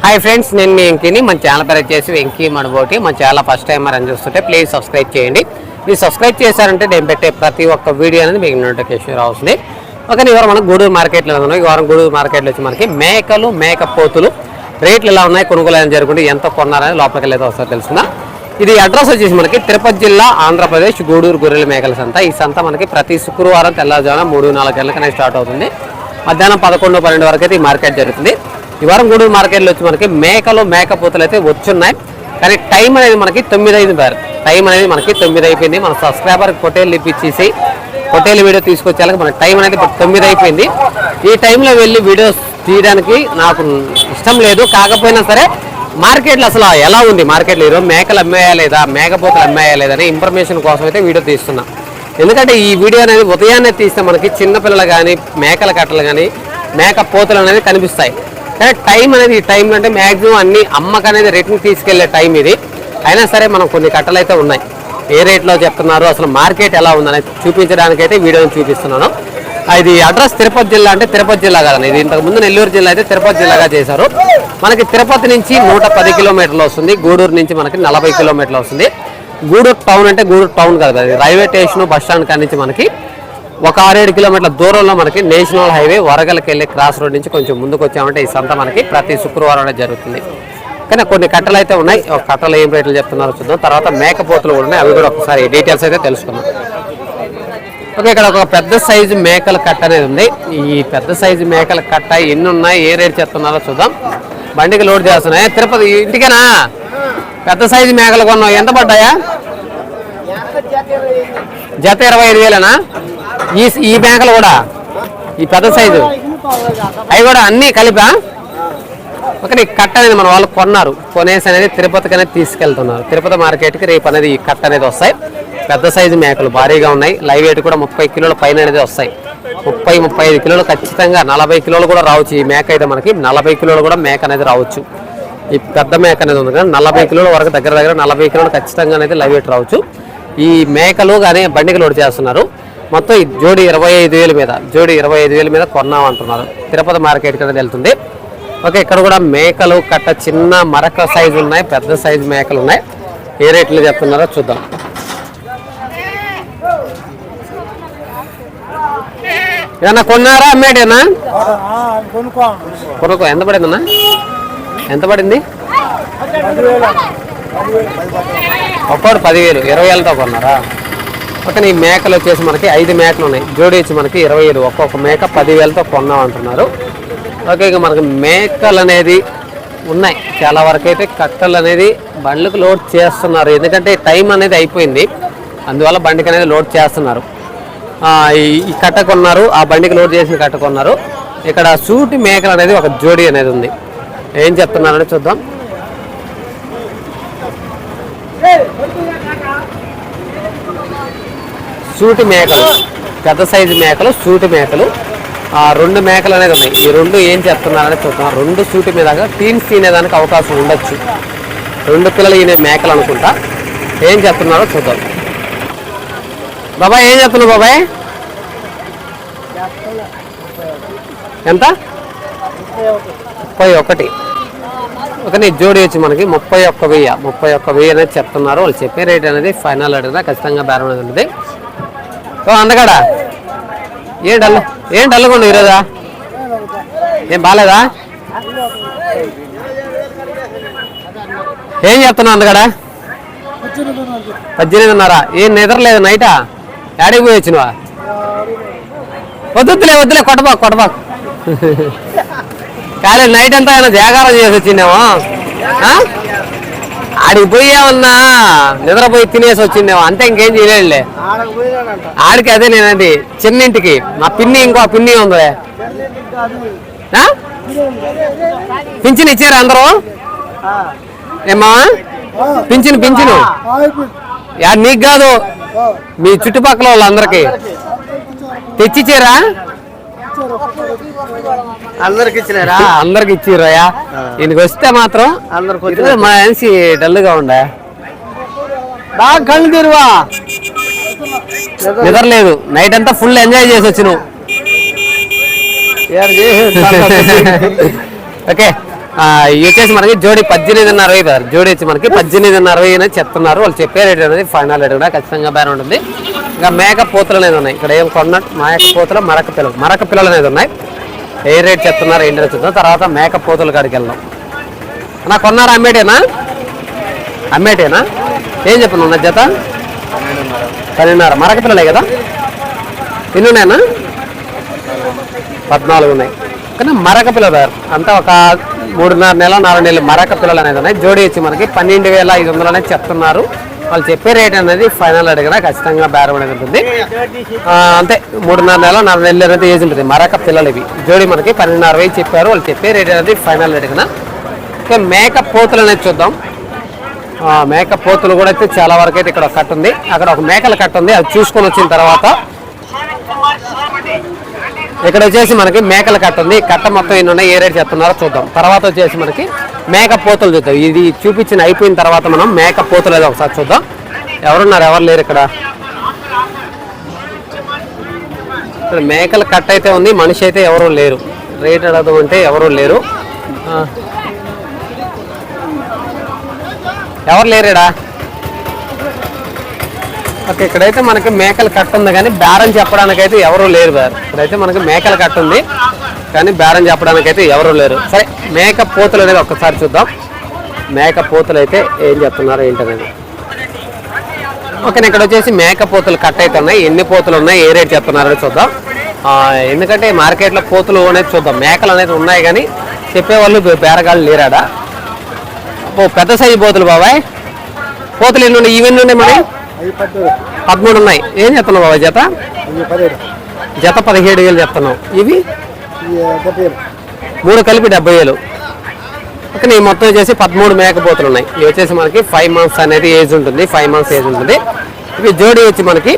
Hi friends నేను మీ వెంకీని. మన channel పేరు వచ్చేసి వెంకీ మనబోటి. మన ఛానల్ ఫస్ట్ టైం అని చూస్తుంటే ప్లీజ్ సబ్స్క్రైబ్ చేయండి. మీరు సబ్స్క్రైబ్ చేశారంటే నేను పెట్టే ప్రతి ఒక్క వీడియో అనేది మీకు నోటిఫికేషన్ రావుతుంది ఓకే ఈ వారం మనం గూడూరు మార్కెట్లో ఉన్నాం? ఈ వారం గూడూరు మార్కెట్లో వచ్చి మనకి మేకలు మేక పోతులు రేట్లు ఎలా ఉన్నాయి? కొనుగోలు ఏమైనా జరుగుతుంది ఎంత కొన్నారని లోపలికి వెళ్ళేది వస్తుందో తెలుసుకుందాం ఇది అడ్రస్ వచ్చేసి మనకి తిరుపతి జిల్లా ఆంధ్రప్రదేశ్ గూడూరు గొర్రెల మేకల సంత. ఈ సంత మనకి ప్రతి శుక్రవారం తెల్లవారుజామున మూడు నాలుగు గంటలకనే స్టార్ట్ అవుతుంది. మధ్యాహ్నం పదకొండు పన్నెండు వరకు అయితే ఈ మార్కెట్ జరుగుతుంది. ఈ వారం గూడూరు మార్కెట్లో వచ్చి మనకి మేకలు మేకపోతలు అయితే వచ్చున్నాయి. కానీ టైం అనేది మనకి తొమ్మిది అయింది బారు టైం అనేది మనకి తొమ్మిది అయిపోయింది మన సబ్స్క్రైబర్ పొటేల్ ఇప్పించేసి పొటేల్ వీడియో తీసుకొచ్చేలాగా మనకి టైం అనేది ఇప్పుడు తొమ్మిది అయిపోయింది ఈ టైంలో వెళ్ళి వీడియోస్ తీయడానికి నాకు ఇష్టం లేదు. కాకపోయినా సరే మార్కెట్లో అసలు ఎలా ఉంది? మార్కెట్లో ఈరోజు మేకలు అమ్మేయా లేదా? మేకపోతలు అమ్మేయా లేదా అనే ఇన్ఫర్మేషన్ కోసం అయితే వీడియో తీస్తున్నా. ఎందుకంటే ఈ వీడియో అనేది ఉదయాన్నే తీస్తే మనకి చిన్నపిల్లలు కానీ మేకల కట్టలు కానీ మేక పోతలు అనేది కనిపిస్తాయి. టైం అనేది ఈ టైం అంటే మ్యాక్సిమం అన్ని అమ్మకు అనేది రిటర్న్ తీసుకెళ్ళే టైం ఇది. అయినా సరే మనం కొన్ని కట్టలు అయితే ఉన్నాయి. ఏ రేట్లో చెప్తున్నారు అసలు మార్కెట్ ఎలా ఉందనేది చూపించడానికైతే వీడియోని చూపిస్తున్నాను. ఇది అడ్రస్ తిరుపతి జిల్లా అంటే తిరుపతి జిల్లా కాదండి. ఇది ఇంతకు ముందు నెల్లూరు జిల్లా అయితే తిరుపతి జిల్లాగా చేశారు. మనకి తిరుపతి నుంచి నూట పది కిలోమీటర్లు వస్తుంది. గూడూరు నుంచి మనకి నలభై కిలోమీటర్లు వస్తుంది. గూడూరు టౌన్ అంటే గూడూరు టౌన్ కాదు రైల్వే స్టేషన్ బస్ స్టాండ్ కాడి నుంచి మనకి ఒక ఆరేడు కిలోమీటర్ల దూరంలో మనకి నేషనల్ హైవే వరగలకి వెళ్ళే క్రాస్ రోడ్ నుంచి కొంచెం ముందుకు వచ్చామంటే ఈ సంత మనకి ప్రతి శుక్రవారం జరుగుతుంది. కానీ కొన్ని కట్టలు అయితే ఉన్నాయి. ఒక కట్టలు ఏం రేట్లు చెప్తున్నారో చూద్దాం. తర్వాత మేకపోతులు కూడా ఉన్నాయి. అవి కూడా ఒకసారి డీటెయిల్స్ అయితే తెలుసుకుందాం. ఓకే ఇక్కడ ఒక పెద్ద సైజు మేకల కట్ట అనేది ఉంది. ఈ పెద్ద సైజు మేకల కట్ట ఎన్ని ఉన్నాయి? ఏ రేట్ చెప్తున్నారో చూద్దాం. బండికి లోడ్ చేస్తున్నాయి? తిరుపతి ఇంటికేనా? పెద్ద సైజు మేకలు కొన్నావు. ఎంత పడ్డాయా? జత ఇరవై ఐదు వేలేనా? ఈ ఈ మేకలు కూడా. ఈ పెద్ద సైజు. అవి కూడా అన్నీ కలిపా ఒక కట్ట అనేది మన వాళ్ళు కొన్నారు. కొనేసి అనేది తిరుపతికి అనేది తీసుకెళ్తున్నారు. తిరుపతి మార్కెట్కి రేపు అనేది ఈ కట్ట అనేది వస్తాయి. పెద్ద సైజు మేకలు భారీగా ఉన్నాయి. లైవ్ వెయిట్ కూడా ముప్పై కిలోల పైన అనేది వస్తాయి. ముప్పై ముప్పై ఐదు కిలోలు ఖచ్చితంగా నలభై కిలోలు కూడా రావచ్చు. ఈ మేక అయితే మనకి నలభై కిలోలు కూడా మేక అనేది రావచ్చు. ఈ పెద్ద మేక అనేది ఉంది కానీ నలభై కిలోల వరకు దగ్గర దగ్గర నలభై కిలోలు ఖచ్చితంగా అనేది లైవ్ వెయిట్ రావచ్చు. ఈ మేకలు కానీ బండికి లోడ్ చేస్తున్నారు. మొత్తం జోడి ఇరవై ఐదు వేల మీద జోడి ఇరవై ఐదు వేల మీద కొన్నామంటున్నారు. తిరుపతి మార్కెట్కి అనేది వెళ్తుంది. ఓకే ఇక్కడ కూడా మేకలు కట్ట చిన్న మరక సైజు ఉన్నాయి పెద్ద సైజు మేకలు ఉన్నాయి. ఏ రేట్లు చెప్తున్నారో చూద్దాం. ఏమన్నా కొన్నారా అమ్మేడేనా కొనుక్కో ఎంత పడిందన్నా? ఎంత పడింది? ఒక్కోటి పదివేలు ఇరవై వేలతో కొన్నారా? పక్కన ఈ మేకలు వచ్చేసి మనకి ఐదు మేకలు ఉన్నాయి. జోడి వచ్చి మనకి ఇరవై ఐదు. ఒక్కొక్క మేక పదివేలతో కొన్నాం అంటున్నారు ఓకే ఇక మనకి మేకలు అనేది ఉన్నాయి. చాలా వరకు అయితే కట్టలు అనేది బండ్లకు లోడ్ చేస్తున్నారు. ఎందుకంటే టైం అనేది అయిపోయింది. అందువల్ల బండికి అనేది లోడ్ చేస్తున్నారు. ఈ- ఈ కట్ట కొన్నారు. ఆ బండికి లోడ్ చేసిన కట్ట కొన్నారు. ఇక్కడ సూటి మేకలు అనేది ఒక జోడి అనేది ఉంది. ఏం చెప్తున్నారని చూద్దాం. సూటి మేకలు. పెద్ద సైజు మేకలు సూటి మేకలు. ఆ రెండు మేకలు అనేది ఉన్నాయి. ఈ రెండు ఏం చేస్తున్నారని చూద్దాం. రెండు సూటి మీద టీన్స్ తినేదానికి అవకాశం ఉండొచ్చు. రెండు పిల్లలు ఈయన మేకలు అనుకుంటా. ఏం చెప్తున్నారో చూద్దాం. బాబాయ్ ఏం చేస్తున్నావు బాబాయ్? ఎంత? ముప్పై ఒకటి. ఒకటి జోడి వచ్చి మనకి ముప్పై ఒక్క వెయ్యి. ముప్పై ఒక్క వెయ్యి అనేది చెప్తున్నారు. వాళ్ళు చెప్పే రేట్ అనేది ఫైనల్ అడిగినా ఖచ్చితంగా బేరం అనేది ఉంటుంది ఓ అందగాడా? ఏం డల్ ఏం డల్లుకుండా ఈరోజా? ఏం బాగాలేదా ఏం చెప్తున్నావు అందగాడా? పద్దెనిమిదిన్నర. ఏం నిద్రలేదు నైటా? యాడికి పోయి వచ్చినవా? వద్దులే వద్దులే కొట్టబా కొట్టబా కాలేదు నైట్ అంతా ఆయన జాగారం చేసి వచ్చిందేమో? ఆ? ఆడికి పోయామన్నా నిద్రపోయి తినేసి వచ్చిందేమో. అంతే ఇంకేం చేయలేదులే. ఆడికి అదే నేనండి చిన్నింటికి. మా పిన్ని ఇంకో పిన్ని ఉంది ఆ? పింఛన్ ఇచ్చారా అందరూ? ఏమా పింఛను పింఛను? యా నీకు కాదు. మీ చుట్టుపక్కల వాళ్ళందరికీ. తెచ్చిచ్చారా? అందరికి ఇచ్చినారా అందరికి వస్తే మాత్రం అందరికి మా మనిషి డల్గా ఉండే. బాగా కళ్ళు తెరువా. నిద్రలేదు నైట్ అంతా ఫుల్ ఎంజాయ్ చేసి వచ్చి నువ్వు ఓకే. ఇవి వచ్చేసి మనకి జోడి పద్దెనిమిదిన్నర అరవై బ్రదర్ జోడి వచ్చి మనకి పద్దెనిమిదిన్నర అరవై అనేది చెప్తున్నారు. వాళ్ళు చెప్పే రేట్ అనేది ఫైనల్ రేట్ కూడా ఖచ్చితంగా బేరం ఉంటుంది. ఇంకా మేక పూతలు అనేది ఉన్నాయి. ఇక్కడ ఏం కొన్న మేక పూతలు మరక పిల్లలు. మరక పిల్లలు అనేది ఉన్నాయి. ఏ రేట్ చెప్తున్నారు ఏంటి అని చెప్తున్నారు? తర్వాత మేక పోతుల కాడికి వెళ్దాం. అన్న కొన్నారా అమ్మేటేనా? అమ్మేటేనా? ఏం చెప్పను నా జత? పన్నెండున్నర. మరక పిల్లలే కదా? ఎన్ని ఉన్నాయన్నా పద్నాలుగు ఉన్నాయి. కానీ మరక పిల్లలు అంతా ఒక మూడున్నర నెల నాలుగు నెలలు మరక పిల్లలు అనేది ఉన్నాయి. జోడి వచ్చి మనకి పన్నెండు వేల ఐదు వందలు అనేది చెప్తున్నారు. వాళ్ళు చెప్పే రేట్ అనేది ఫైనల్ అడిగినా ఖచ్చితంగా బేరం అనేది ఉంటుంది. అంతే మూడున్నర నెల నాలుగు నెలలు అనేది ఏజ్ ఉంటుంది. మరొక పిల్లలు ఇవి. జోడి మనకి పన్నెండున్నర వేలు చెప్పారు. వాళ్ళు చెప్పే రేట్ అనేది ఫైనల్ అడిగిన. ఇంకా మేక పోతులు అనేది చూద్దాం. మేకప్ మేక పోతులు కూడా అయితే చాలా వరకు అయితే ఇక్కడ ఒక కట్ట ఉంది. అక్కడ ఒక మేకల కట్ట ఉంది. అది చూసుకొని వచ్చిన తర్వాత ఇక్కడ వచ్చేసి మనకి మేకల కట్ట ఉంది. కట్ట మొత్తం ఎన్ని ఉన్నాయి ఏ రేట్ చెప్తున్నారో చూద్దాం. తర్వాత వచ్చేసి మనకి మేక పోతలు చూద్దాం. ఇది చూపించిన అయిపోయిన తర్వాత మనం మేక పోతులు ఏదో ఒకసారి చూద్దాం. ఎవరున్నారు? ఎవరు లేరు ఇక్కడ? ఇక్కడ మేకల కట్ అయితే ఉంది మనిషి అయితే ఎవరు లేరు. రేట్ అడగదు అంటే ఎవరు లేరు. ఎవరు లేరేడా ఓకే ఇక్కడైతే మనకి మేకల కట్ట ఉంది కానీ బేరం చెప్పడానికి అయితే ఎవరు లేరు బార్. ఇక్కడైతే మనకి మేకల కట్ట ఉంది. కానీ బేరం చెప్పడానికి అయితే ఎవరు లేరు. సరే మేక పోతులు అనేది ఒక్కసారి చూద్దాం. మేక పోతులు అయితే ఏం చెప్తున్నారు ఏంటనేది. ఓకే ఇక్కడ వచ్చేసి మేక పోతులు కట్ అయితే ఉన్నాయి. ఎన్ని పోతులు ఉన్నాయి ఏ రేట్ చెప్తున్నారని చూద్దాం. ఎందుకంటే మార్కెట్లో పోతులు అనేది చూద్దాం. మేకలు అనేది ఉన్నాయి కానీ చెప్పేవాళ్ళు బేరగాళ్ళు లేరాడా? ఓ పెద్ద సైజు పోతులు బాబాయ్. పోతులు ఎన్ని ఉన్నాయి? ఇవన్నీ ఉన్నాయి మరి? పదమూడు ఉన్నాయి. ఏం చెప్తున్నావు బాబాయ్ జత? జత పదిహేడు వేలు చెప్తున్నావు ఇవి? మూడు కలిపి డెబ్బై వేలు ఓకే నీ మొత్తం వచ్చేసి పదమూడు మేకపోతులు ఉన్నాయి. ఇవి వచ్చేసి మనకి ఫైవ్ మంత్స్ అనేది ఏజ్ ఉంటుంది. ఫైవ్ మంత్స్ ఏజ్ ఉంటుంది. ఇవి జోడి వచ్చి మనకి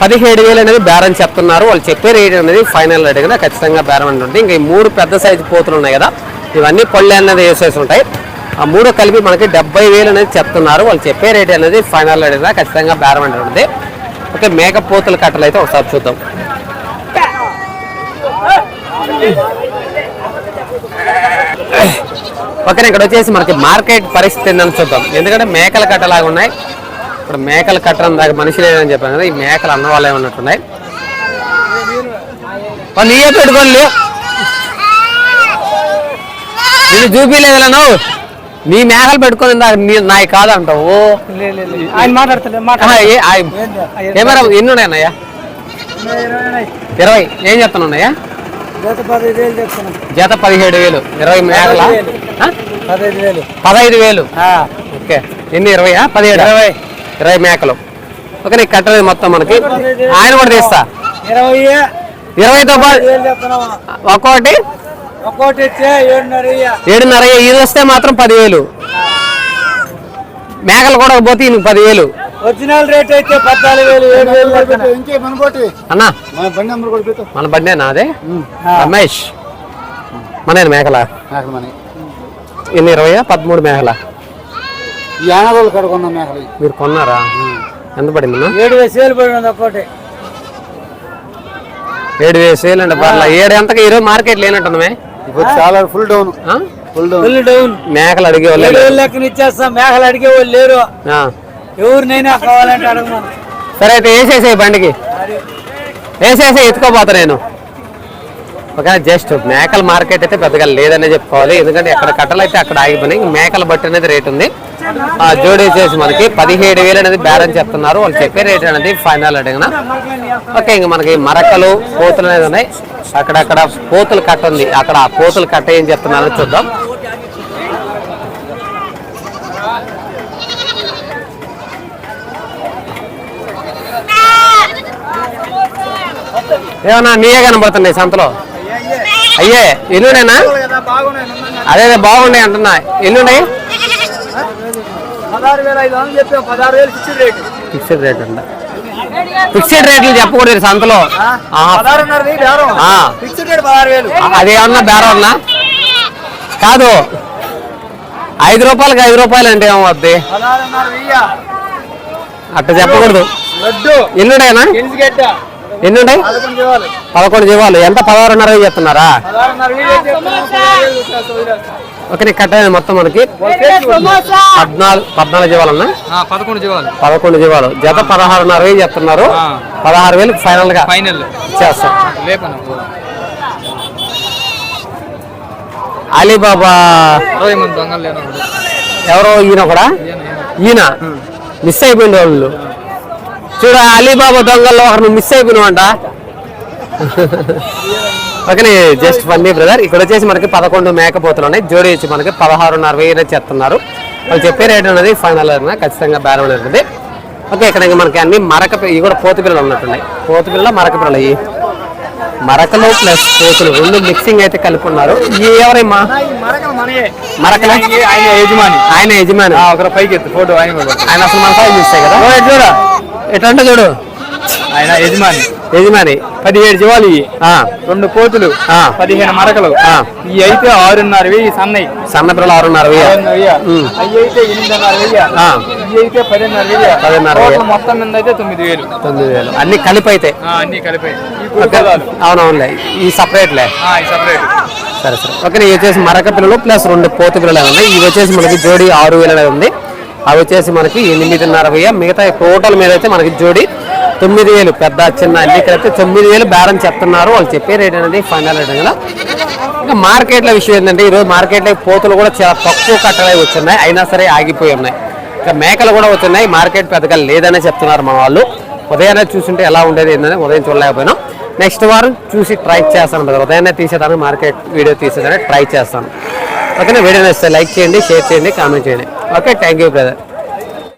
పదిహేడు వేలు అనేది బేరం చెప్తున్నారు. వాళ్ళు చెప్పే రేట్ అనేది ఫైనల్ రేట్ కదా ఖచ్చితంగా బేరం ఉంటుంది. ఇంకా ఈ మూడు పెద్ద సైజు పోతులు ఉన్నాయి కదా ఇవన్నీ పళ్ళు అనేది వేసేసి ఉంటాయి. ఆ మూడు కలిపి మనకి డెబ్బై వేలు అనేది చెప్తున్నారు. వాళ్ళు చెప్పే రేట్ అనేది ఫైనల్ రేట్ కదా ఖచ్చితంగా బేరం అనేది ఉంటుంది. ఓకే మేకపోతుల కట్టలు అయితే ఒకసారి చూద్దాం. ఓకే ఇక్కడ వచ్చేసి మనకి మార్కెట్ పరిస్థితి ఏందని చూద్దాం. ఎందుకంటే మేకల కట్టలాగా ఉన్నాయి. ఇప్పుడు మేకల కట్టడం దాకా మనిషి లేదని చెప్పాను కదా ఈ మేకలు అన్న వాళ్ళే ఉన్నట్టున్నాయి. వాళ్ళు నీయే పెట్టుకొని లేవు నేను చూపించలేదు నువ్వు? నీ మేకలు పెట్టుకొని నాయి కాదంటావు ఆయన కెమెరా ఎన్ని ఉన్నాయన్నయ్యా? ఇరవై ఏం వేలు చెప్తున్నాం జత పదిహేడు వేలు. ఇరవై మేకల. పదహైదు వేలు. ఓకే. ఎన్ని? ఇరవయా పదిహేడు? ఇరవై. ఇరవై మేకలు. ఓకే నీకు కట్టలేదు మొత్తం మనకి. ఆయన కూడా తీస్తా. ఇరవై. ఇరవైతో పాటు ఒక్కొక్కటి. ఏడున్నర ఇది వస్తే మాత్రం పదివేలు. మేకలు కూడా పోతే ఈయనకి పదివేలు. ఒరిజినల్ రేట్ అయితే పద్నాలుగు వేలు ఏడు వేలు అన్నా మన బండి నెంబర్ కూడా పెట్టు. మన బండే నాదే. రమేష్. మన మేకల? ఎన్ని ఇరవయా? పదమూడు మేకల. మీరు కొన్నారా? ఎంత పడింది? ఏడు వేలు సేల్ పడినది ఒక్కోటి. ఏడు వేలు సేల్ అండి పర్లా. ఏడు ఎంతకి ఈరోజు మార్కెట్ లేనట్టున్నామే ఇప్పుడు చాలా full down? Full down full down మేకలు అడిగే వాళ్ళు లెక్కన ఇచ్చేస్తాం. మేకలు అడిగే వాళ్ళు లేరు. ఆ. ఎవరినైనా కావాలంటే అడగమను సరే అయితే వేసేసాయి బండికి. వేసేసి ఎత్తుకోపోతా నేను. ఒక జస్ట్ మేకల మార్కెట్ అయితే పెద్దగా లేదనే చెప్పుకోవాలి. ఎందుకంటే ఎక్కడ కట్టలు అయితే అక్కడ ఆగిపోయినాయి. మేకల బట్టి అనేది రేట్ ఉంది. ఆ జోడి వచ్చేసి మనకి పదిహేడు వేలు అనేది బేరం చెప్తున్నారు. వాళ్ళు చెప్పే రేట్ అనేది ఫైనల్ అడిగిన. ఓకే ఇంక మనకి మరకలు పోతులు అనేది ఉన్నాయి. అక్కడక్కడ పోతులు కట్ట ఉంది. అక్కడ ఆ పోతులు కట్ట ఏం చెప్తున్నారో చూద్దాం. ఏమన్నా నీయే కనబడుతున్నాయి సంతలో? అయ్యే ఎల్లుండేనా? అదే అదే బాగున్నాయి అంటున్నా. ఎల్లుండే ఫిక్స్డ్ రేట్ అంట. ఫిక్స్డ్ రేట్లు చెప్పకూడదు సంతలో. అదేమన్నా బేరం అన్నా? కాదు. ఐదు రూపాయలకి ఐదు రూపాయలు అంటే ఏమవుద్ది అట్ట చెప్పకూడదు. లడ్డు. గడ్డ ఎన్నుండే పదకొండు జీవాలు. ఎంత? పదహారున్నర చెప్తున్నారా. ఓకే కట్ అయింది మొత్తం మనకి. పద్నాలుగు పద్నాలుగు జీవాలన్నా? పదకొండు జీవాలు. పదకొండు జీవాలు. జత పదహారున్నర వేలు చెప్తున్నారు ఆ. పదహారు వేలు ఫైనల్. గా ఫైనల్ చేస్తాం అలీబాబా. ఎవరో ఈయన కూడా? ఈయన మిస్ అయిపోయింది వాళ్ళు. చూడ అలీబాబా దొంగల్లో ఒకరిని మిస్ అయిపోయినామంట ఓకే జస్ట్ ఫన్నీ బ్రదర్ ఇక్కడ వచ్చేసి మనకి పదకొండు మేకపోతులు ఉన్నాయి. జోడి వచ్చి మనకి పదహారున్నర వెయ్యి చెప్తున్నారు. వాళ్ళు చెప్పే రేట్ అనేది ఫైనల్ ఖచ్చితంగా బేరం అనేది ఉంటుంది ఓకే ఇక్కడ ఇంకా మనకి అన్ని మరక ఇవి కూడా పోతు పిల్లలు ఉన్నట్టున్నాయి. పోతు పిల్లలు మరక పిల్లలు ఇవి. మరకలు ప్లస్ పోతులు రెండు మిక్సింగ్ అయితే కలిపి ఉన్నారు ఈ ఎవరమ్మా? మరకలు? ఆయన యజమాని. ఆయన యజమాని. ఒకరు పైకి ఎత్తు. ఫోటో ఆయన ఆయన అసలు మన సైజ్ చూస్తాయి కదా? ఎట్లా చూడు. ఆయన యజమాని. యజమాని. పదిహేడు జీవాలు ఇవి ఆ, రెండు కోతులు ఆ. పదిహేను మరకలు. ఇవి అయితే ఆరున్నర వెయ్యి సన్నయి సన్న పిల్లలు ఆరున్నర వెయ్యి. అవి అయితే ఎనిమిదిన్నర వెయ్యి. ఆ. ఇవి అయితే పదిన్నర వెయ్యి. పదిన్నర వెయ్యి. మొత్తం మీద అయితే తొమ్మిది వేలు. తొమ్మిది వేలు. అన్ని కలిపి అయితే. అన్ని. కుర్రదాలు అవునవునులే. ఈ సపరేట్లే. సపరేట్. సరే సరే. ఓకే ఇవి వచ్చేసి మరక పిల్లలు ప్లస్ రెండు పోతు పిల్లలు ఉన్నాయి ఇవి వచ్చేసి మనకి జోడి ఆరు వేలు అనేది ఉంది. అవి వచ్చేసి మనకి ఎనిమిదిన్నర వెయ్యి. మిగతా టోటల్ మీద అయితే మనకి జోడి తొమ్మిది వేలు. పెద్ద చిన్న అన్ని కలిపి తొమ్మిది వేలు బేరం చెప్తున్నారు. వాళ్ళు చెప్పే రేట్ అనేది ఫైనల్ రేట్ కదా. ఇంకా మార్కెట్ల విషయం ఏంటంటే ఈరోజు మార్కెట్లో పోతులు కూడా చాలా తక్కువ కట్టలై వచ్చున్నాయి. అయినా సరే ఆగిపోయి ఉన్నాయి. ఇంకా మేకలు కూడా వచ్చున్నాయి. మార్కెట్ పెద్దగా లేదనే చెప్తున్నారు మా వాళ్ళు. ఉదయాన్నే చూసుంటే ఎలా ఉండేది ఏంటని ఉదయం చూడలేకపోయినా. నెక్స్ట్ వారం చూసి ట్రై చేస్తాను బ్రదర్. ఉదయాన్నే తీసేదానికి మార్కెట్ వీడియో తీసేదానికి ట్రై చేస్తాను. ఓకేనా? వీడియో నచ్చితే లైక్ చేయండి షేర్ చేయండి కామెంట్ చేయండి. Okay thank you brother